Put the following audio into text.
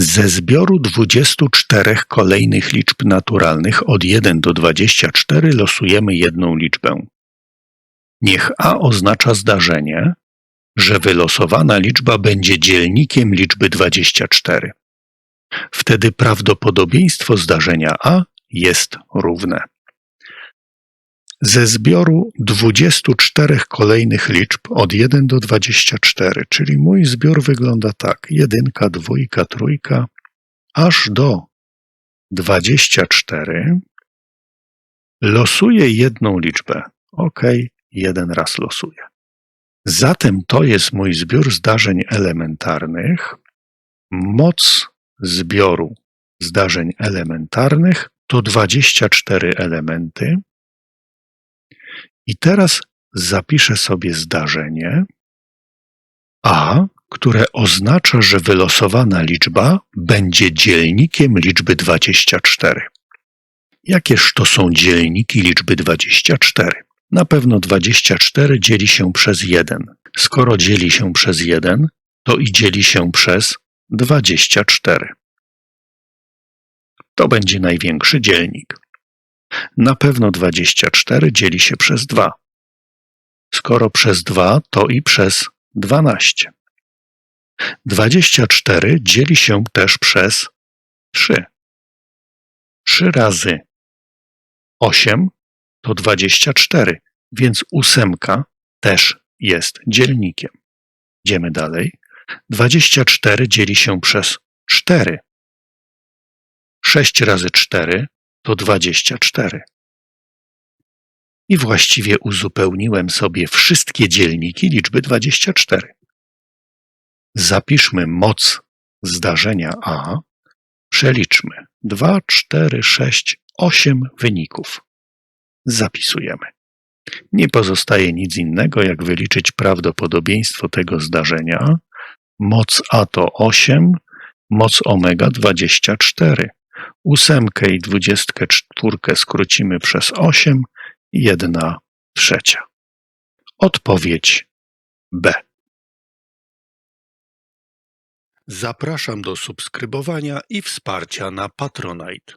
Ze zbioru 24 kolejnych liczb naturalnych od 1 do 24 losujemy jedną liczbę. Niech A oznacza zdarzenie, że wylosowana liczba będzie dzielnikiem liczby 24. Wtedy prawdopodobieństwo zdarzenia A jest równe. Ze zbioru 24 kolejnych liczb od 1 do 24, czyli mój zbiór wygląda tak: jedynka, dwójka, trójka, aż do 24, losuję jedną liczbę. OK, jeden raz losuję. Zatem to jest mój zbiór zdarzeń elementarnych. Moc zbioru zdarzeń elementarnych to 24 elementy. I teraz zapiszę sobie zdarzenie A, które oznacza, że wylosowana liczba będzie dzielnikiem liczby 24. Jakież to są dzielniki liczby 24? Na pewno 24 dzieli się przez 1. Skoro dzieli się przez 1, to i dzieli się przez 24. To będzie największy dzielnik. Na pewno 24 dzieli się przez 2. Skoro przez 2, to i przez 12. 24 dzieli się też przez 3. 3 razy 8 to 24, więc ósemka też jest dzielnikiem. Idziemy dalej. 24 dzieli się przez 4. 6 razy 4 to 24. I właściwie uzupełniłem sobie wszystkie dzielniki liczby 24. Zapiszmy moc zdarzenia A, przeliczmy 2, 4, 6, 8 wyników. Zapisujemy. Nie pozostaje nic innego, jak wyliczyć prawdopodobieństwo tego zdarzenia. Moc A to 8, moc omega 24. Ósemkę i dwudziestkę czwórkę skrócimy przez 8, jedna trzecia. Odpowiedź B. Zapraszam do subskrybowania i wsparcia na Patronite.